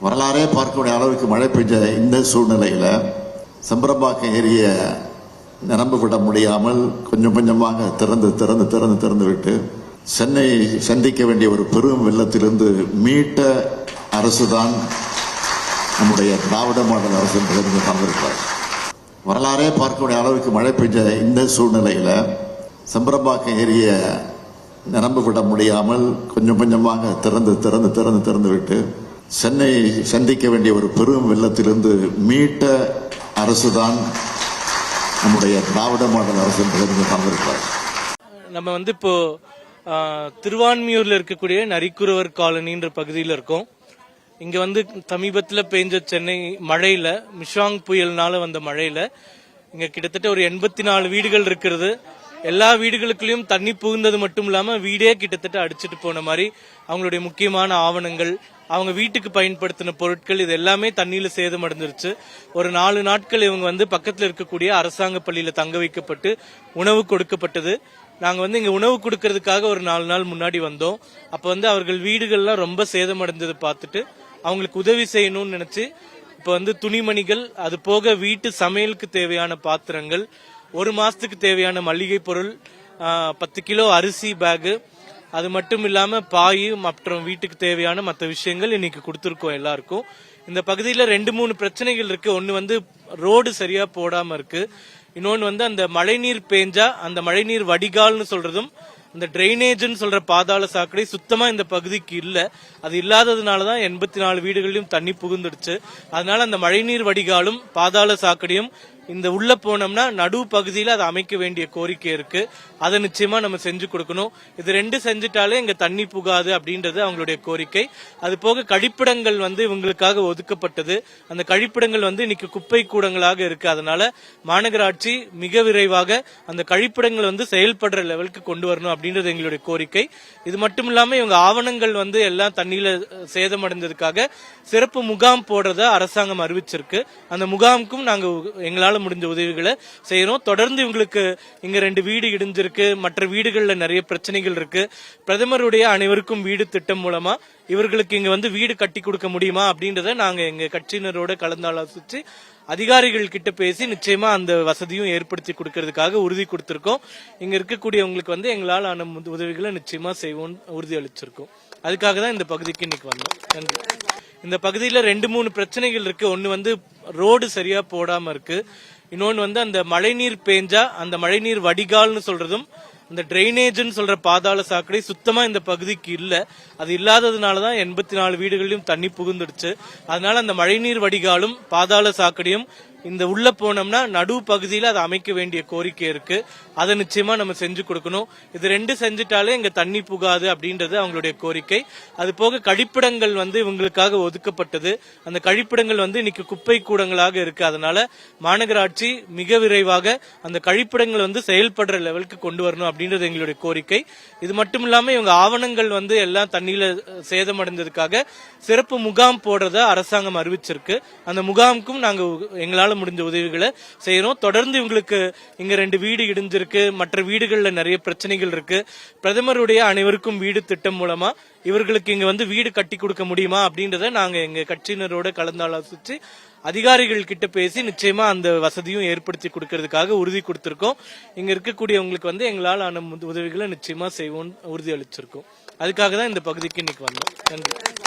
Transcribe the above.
வரலாறே பார்க்கக்கூடிய அளவுக்கு மழை பெய்ஞ்ச இந்த சூழ்நிலையில் சம்பரம்பாக்கம் ஏரிய நிரம்ப விட முடியாமல் கொஞ்சம் கொஞ்சமாக திறந்து திறந்து திறந்து திறந்து விட்டு சென்னை சந்திக்க வேண்டிய ஒரு பெரும் வெள்ளத்திலிருந்து மீட்ட அரசுதான் நம்முடைய திராவிட மாடல் அரசு என்பதை சார்ந்திருக்கிறார் வரலாறே பார்க்கக்கூடிய அளவுக்கு மழை பெய்ஞ்ச இந்த சூழ்நிலையில் செம்பரம்பாக்கம் ஏரிய நிரம்ப விட முடியாமல் கொஞ்சம் கொஞ்சமாக திறந்து திறந்து திறந்து திறந்து விட்டு சென்னை சந்திக்க வேண்டிய ஒரு பெரும் வெள்ளத்திலிருந்து மீட்ட அரசுதான் நம்முடைய திராவிட மாடல் அரசு என்பதை சார்ந்திருக்கிறார் நம்ம வந்து இப்போ திருவான்மியூர்ல இருக்கக்கூடிய நரிக்குறவர் காலனின்ற பகுதியில் இருக்கோம். இங்க வந்து சமீபத்தில் பெஞ்ச சென்னை மழையில மிஷாங் புயல்னால வந்த மழையில இங்க கிட்டத்தட்ட ஒரு எண்பத்தி நாலு வீடுகள் இருக்கிறது. எல்லா வீடுகளுக்குள்ளயும் தண்ணி புகுந்தது மட்டும் இல்லாம வீடே கிட்டத்தட்ட அடிச்சிட்டு போன மாதிரி அவங்களுடைய முக்கியமான ஆவணங்கள் அவங்க வீட்டுக்கு பயன்படுத்தின பொருட்கள் இது எல்லாமே தண்ணியில சேதமடைஞ்சிருச்சு ஒரு நாலு நாட்கள் இவங்க வந்து பக்கத்துல இருக்கக்கூடிய அரசாங்க பள்ளியில தங்க வைக்கப்பட்டு உணவு கொடுக்கப்பட்டது. நாங்க வந்து இங்க உணவு கொடுக்கறதுக்காக ஒரு நாலு நாள் முன்னாடி வந்தோம். அப்ப வந்து அவர்கள் வீடுகள்லாம் ரொம்ப சேதமடைஞ்சதை பார்த்துட்டு அவங்களுக்கு உதவி செய்யணும்னு நினைச்சு இப்ப வந்து துணிமணிகள் அது போக வீட்டு சமையலுக்கு தேவையான பாத்திரங்கள் ஒரு மாசத்துக்கு தேவையான மளிகை பொருள் பத்து கிலோ அரிசி பேகு அது மட்டும் இல்லாம பாய் மற்றும் வீட்டுக்கு தேவையான மற்ற விஷயங்கள் இன்னைக்கு கொடுத்துருக்கோம் எல்லாருக்கும். இந்த பகுதியில ரெண்டு மூணு பிரச்சனைகள் இருக்கு. ஒன்று வந்து ரோடு சரியா போடாம இருக்கு. இன்னொன்னு வந்து அந்த மழைநீர் பேஞ்சா அந்த மழைநீர் வடிகால்னு சொல்றதும் இந்த டிரைனேஜ்னு சொல்ற பாதாள சாக்கடை சுத்தமா இந்த பகுதிக்கு இல்ல. அது இல்லாததுனால தான் எண்பத்தி நாலு வீடுகளிலும் தண்ணி புகுந்துடுச்சு. அதனால அந்த மழைநீர் வடிகாலும் பாதாள சாக்கடையும் இந்த உள்ள போனோம்னா நடு பகுதியில அதை அமைக்க வேண்டிய கோரிக்கை இருக்கு. அதை நிச்சயமா நம்ம செஞ்சு கொடுக்கணும். இது ரெண்டு செஞ்சுட்டாலே இங்க தண்ணி புகாது அப்படின்றது அவங்களுடைய கோரிக்கை. அது போக கழிப்பிடங்கள் வந்து இவங்களுக்காக ஒதுக்கப்பட்டது. அந்த கழிப்பிடங்கள் வந்து இன்னைக்கு குப்பை கூடங்களாக இருக்கு. அதனால மாநகராட்சி மிக விரைவாக அந்த கழிப்பிடங்கள் வந்து செயல்படுற லெவலுக்கு கொண்டு வரணும் அப்படின்றது எங்களுடைய கோரிக்கை. இது மட்டும் இல்லாம இவங்க ஆவணங்கள் வந்து எல்லாம் தண்ணியில சேதமடைந்ததுக்காக சிறப்பு முகாம் போடுறத அரசாங்கம் அறிவிச்சிருக்கு. அந்த முகாமுக்கும் நாங்க எங்களால் எங்களால முடிஞ்ச உதவிகளை செய்யறோம். தொடர்ந்து இவங்களுக்கு இங்க ரெண்டு வீடு இடிஞ்சிருக்கு. மற்ற வீடுகள்ல நிறைய பிரச்சனைகள் இருக்கு. பிரதமருடைய அனைவருக்கும் வீடு திட்டம் மூலமா இவர்களுக்கு இங்க வந்து வீடு கட்டி கொடுக்க முடியுமா அப்படின்றத நாங்க எங்க கட்சியினரோட கலந்தாலோசிச்சு அதிகாரிகள் கிட்ட பேசி நிச்சயமா அந்த வசதியும் ஏற்படுத்தி கொடுக்கறதுக்காக உறுதி கொடுத்திருக்கோம். இங்க இருக்கக்கூடியவங்களுக்கு வந்து எங்களால் ஆன உதவிகளை நிச்சயமா செய்வோம் உறுதி அளிச்சிருக்கோம் அதுக்காக தான் இந்த பகுதிக்கு இன்னைக்கு வந்தோம். நன்றி. இந்த பகுதியில ரெண்டு மூணு பிரச்சனைகள் இருக்கு. ஒன்னு வந்து ரோடு சரியா போடாம இருக்கு. இன்னொன்னு வந்து அந்த மழைநீர் பேஞ்சா அந்த மழைநீர் வடிகால்னு சொல்றதும் இந்த டிரைனேஜ்னு சொல்ற பாதாள சாக்கடை சுத்தமா இந்த பகுதிக்கு இல்ல. அது இல்லாததுனால தான் எண்பத்தி நாலு வீடுகளிலும் தண்ணி புகுந்துடுச்சு. அதனால அந்த மழைநீர் வடிகாலும் பாதாள சாக்கடையும் இந்த உள்ள போனோம்னா நடு பகுதியில அதை அமைக்க வேண்டிய கோரிக்கை இருக்கு. அதை நிச்சயமா நம்ம செஞ்சு கொடுக்கணும். இது ரெண்டு செஞ்சுட்டாலே இங்க தண்ணி புகாது அப்படின்றது அவங்களுடைய கோரிக்கை. அது போக கழிப்பிடங்கள் வந்து இவங்களுக்காக ஒதுக்கப்பட்டது. அந்த கழிப்பிடங்கள் வந்து இன்னைக்கு குப்பை கூடங்களாக இருக்கு. அதனால மாநகராட்சி மிக விரைவாக அந்த கழிப்பிடங்கள் வந்து செயல்படுற லெவலுக்கு கொண்டு வரணும் அப்படின்றது எங்களுடைய கோரிக்கை. இது மட்டும் இல்லாம இவங்க ஆவணங்கள் வந்து எல்லாம் தண்ணியில சேதமடைந்ததுக்காக சிறப்பு முகாம் போடுறத அரசாங்கம் அறிவிச்சிருக்கு. அந்த முகாமுக்கும் நாங்க எங்களால எங்களால முடிஞ்ச உதவிகளை செய்யறோம். தொடர்ந்து இவங்களுக்கு இங்க ரெண்டு வீடு இடிஞ்சிருக்கு. மற்ற வீடுகள்ல நிறைய பிரச்சனைகள் இருக்கு. பிரதமருடைய அனைவருக்கும் வீடு திட்டம் மூலமா இவர்களுக்கு இங்க வந்து வீடு கட்டி கொடுக்க முடியுமா அப்படின்றத நாங்க எங்க கட்சியினரோட கலந்தாலோசிச்சு அதிகாரிகள் கிட்ட பேசி நிச்சயமா அந்த வசதியும் ஏற்படுத்தி கொடுக்கறதுக்காக உறுதி கொடுத்திருக்கோம். இங்க இருக்கக்கூடியவங்களுக்கு வந்து எங்களால் ஆன உதவிகளை நிச்சயமா செய்வோம் உறுதி அளிச்சிருக்கோம் அதுக்காக தான் இந்த பகுதிக்கு இன்னைக்கு வந்தோம். நன்றி.